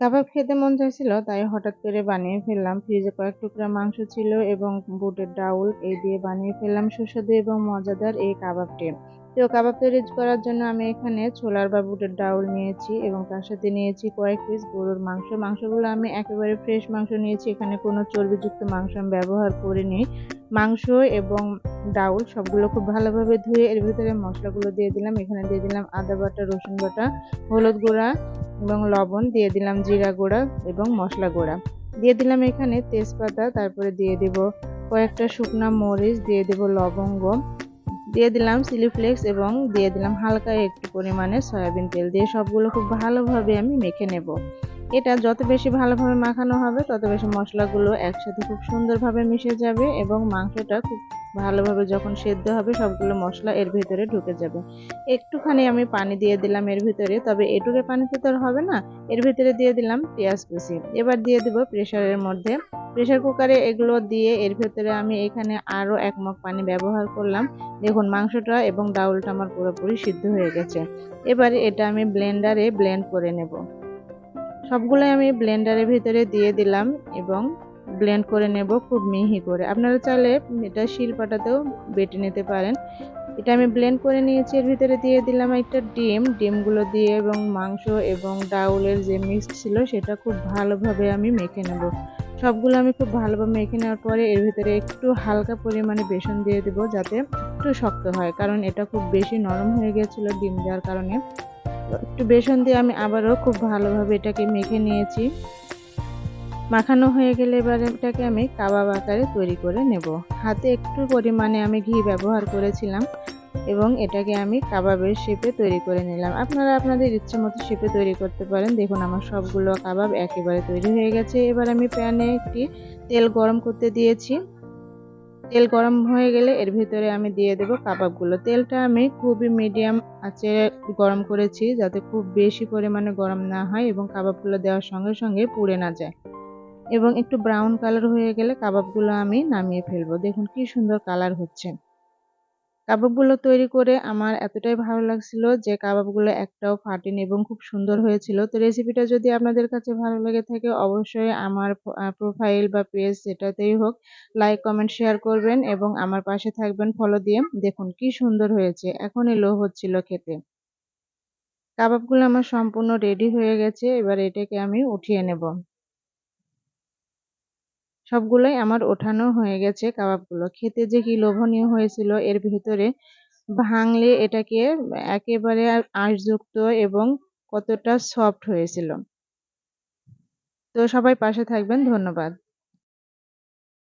কাবাব খেতে মন চাইছিল, তাই হঠাৎ করে বানিয়ে ফেললাম। ফ্রিজে কয়েক টুকরা মাংস ছিল এবং বুটের ডাউল, এই দিয়ে বানিয়ে ফেললাম সুস্বাদু এবং মজাদার এই কাবাবটি তো কাবাব তৈরি করার জন্য আমি এখানে ছোলার বা বুটের ডাউল নিয়েছি এবং তার সাথে নিয়েছি কয়েক পিস গরুর মাংস। মাংসগুলো আমি একেবারে ফ্রেশ মাংস নিয়েছি, এখানে কোনো চর্বিযুক্ত মাংস আমি ব্যবহার করিনি। মাংস এবং ডাউল সবগুলো খুব ভালোভাবে ধুয়ে এর ভিতরে মশলাগুলো দিয়ে দিলাম। এখানে দিয়ে দিলাম আদা বাটা, রসুন বাটা, হলুদ গুঁড়া এবং লবণ দিয়ে দিলাম জিরা গুঁড়া এবং মশলা গুঁড়া। দিয়ে দিলাম এখানে তেজপাতা, তারপরে দিয়ে দেব কয়েকটা শুকনো মরিচ, দিয়ে দেব লবঙ্গ। দিয়ে দিলাম চিলি ফ্লেক্স এবং দিয়ে দিলাম হালকা একটু পরিমাণে সয়াবিন তেল। দিয়ে সবগুলো খুব ভালোভাবে আমি মেখে নেব। এটা যত বেশি ভালোভাবে মাখানো হবে, তত বেশি মশলাগুলো একসাথে খুব সুন্দরভাবে মিশে যাবে এবং মাংসটা খুব ভালোভাবে যখন সেদ্ধ হবে, সবগুলো মশলা এর ভিতরে ঢুকে যাবে। একটুখানি আমি পানি দিয়ে দিলাম এর ভিতরে, তবে এটুকে পানিতে তো হবে না। এর ভিতরে দিয়ে দিলাম পেঁয়াজ কুচি। এবার দিয়ে দেব প্রেশারের মধ্যে। প্রেশার কুকারে এগুলো দিয়ে এর ভেতরে আমি এখানে আরও এক মগ পানি ব্যবহার করলাম। দেখুন মাংসটা এবং ডাউলটা আমার পুরোপুরি সিদ্ধ হয়ে গেছে। এবারে এটা আমি ব্লেন্ডারে ব্লেন্ড করে নেব। সবগুলোই আমি ব্লেন্ডারের ভিতরে দিয়ে দিলাম এবং ব্লেন্ড করে নেব খুব মিহি করে। আপনারা চাইলে এটা শিলপাটাতেও বেটে নিতে পারেন। এটা আমি ব্লেন্ড করে নিয়েছি, এর ভিতরে দিয়ে দিলাম একটা ডিম। ডিমগুলো দিয়ে এবং মাংস এবং ডাউলের যে মিক্সড ছিল সেটা খুব ভালোভাবে আমি মেখে নেব। সবগুলো আমি খুব ভালোভাবে মেখে নেওয়ার পরে এর ভিতরে একটু হালকা পরিমাণে বেসন দিয়ে দেবো যাতে একটু শক্ত হয়, কারণ এটা খুব বেশি নরম হয়ে গেছিল ডিম দেওয়ার কারণে। একটু বেসন দিয়ে আমি আবারও খুব ভালোভাবে এটাকে মেখে নিয়েছি। মাখানো হয়ে গেলে এবার এটাকে আমি কাবাব আকারে তৈরি করে নেব। হাতে একটু পরিমাণে আমি ঘি ব্যবহার করেছিলাম এবং এটাকে আমি কাবাবের শেপে তৈরি করে নিলাম। আপনারা আপনাদের ইচ্ছে মতো শেপে তৈরি করতে পারেন। দেখুন, আমার সবগুলো কাবাব একেবারে তৈরি হয়ে গেছে। এবার আমি প্যানে একটি তেল গরম করতে দিয়েছি। তেল গরম হয়ে গেলে এর ভিতরে আমি দিয়ে দেবো কাবাবগুলো। তেলটা আমি খুবই মিডিয়াম আঁচে গরম করেছি যাতে খুব বেশি পরিমাণে গরম না হয় এবং কাবাবগুলো দেওয়ার সঙ্গে সঙ্গে পুড়ে না যায়। এবং একটু ব্রাউন কালার হয়ে গেলে কাবাবগুলো আমি নামিয়ে ফেলব। দেখুন কি সুন্দর কালার হচ্ছে। কাবাবগুলো তৈরি করে আমার এতটাই ভালো লাগছিল যে কাবাবগুলো একটাও ফাটেনি এবং খুব সুন্দর হয়েছিল। তো রেসিপিটা যদি আপনাদের কাছে ভালো লেগে থাকে, অবশ্যই আমার প্রোফাইল বা পেজ সেটাতেই হোক লাইক কমেন্ট শেয়ার করবেন এবং আমার পাশে থাকবেন ফলো দিয়ে। দেখুন কি সুন্দর হয়েছে, এখনই লো হচ্ছিল খেতে। কাবাবগুলো আমার সম্পূর্ণ রেডি হয়ে গেছে, এবার এটাকে আমি উঠিয়ে নেব। সবগুলোই আমার ওঠানো হয়ে গেছে কাবাবগুলো। খেতে যে কি লোভনীয় হয়েছিল, এর ভিতরে ভাঙলে এটাকে একেবারে আঁশযুক্ত এবং কতটা সফট হয়েছিল। তো সবাই পাশে থাকবেন, ধন্যবাদ।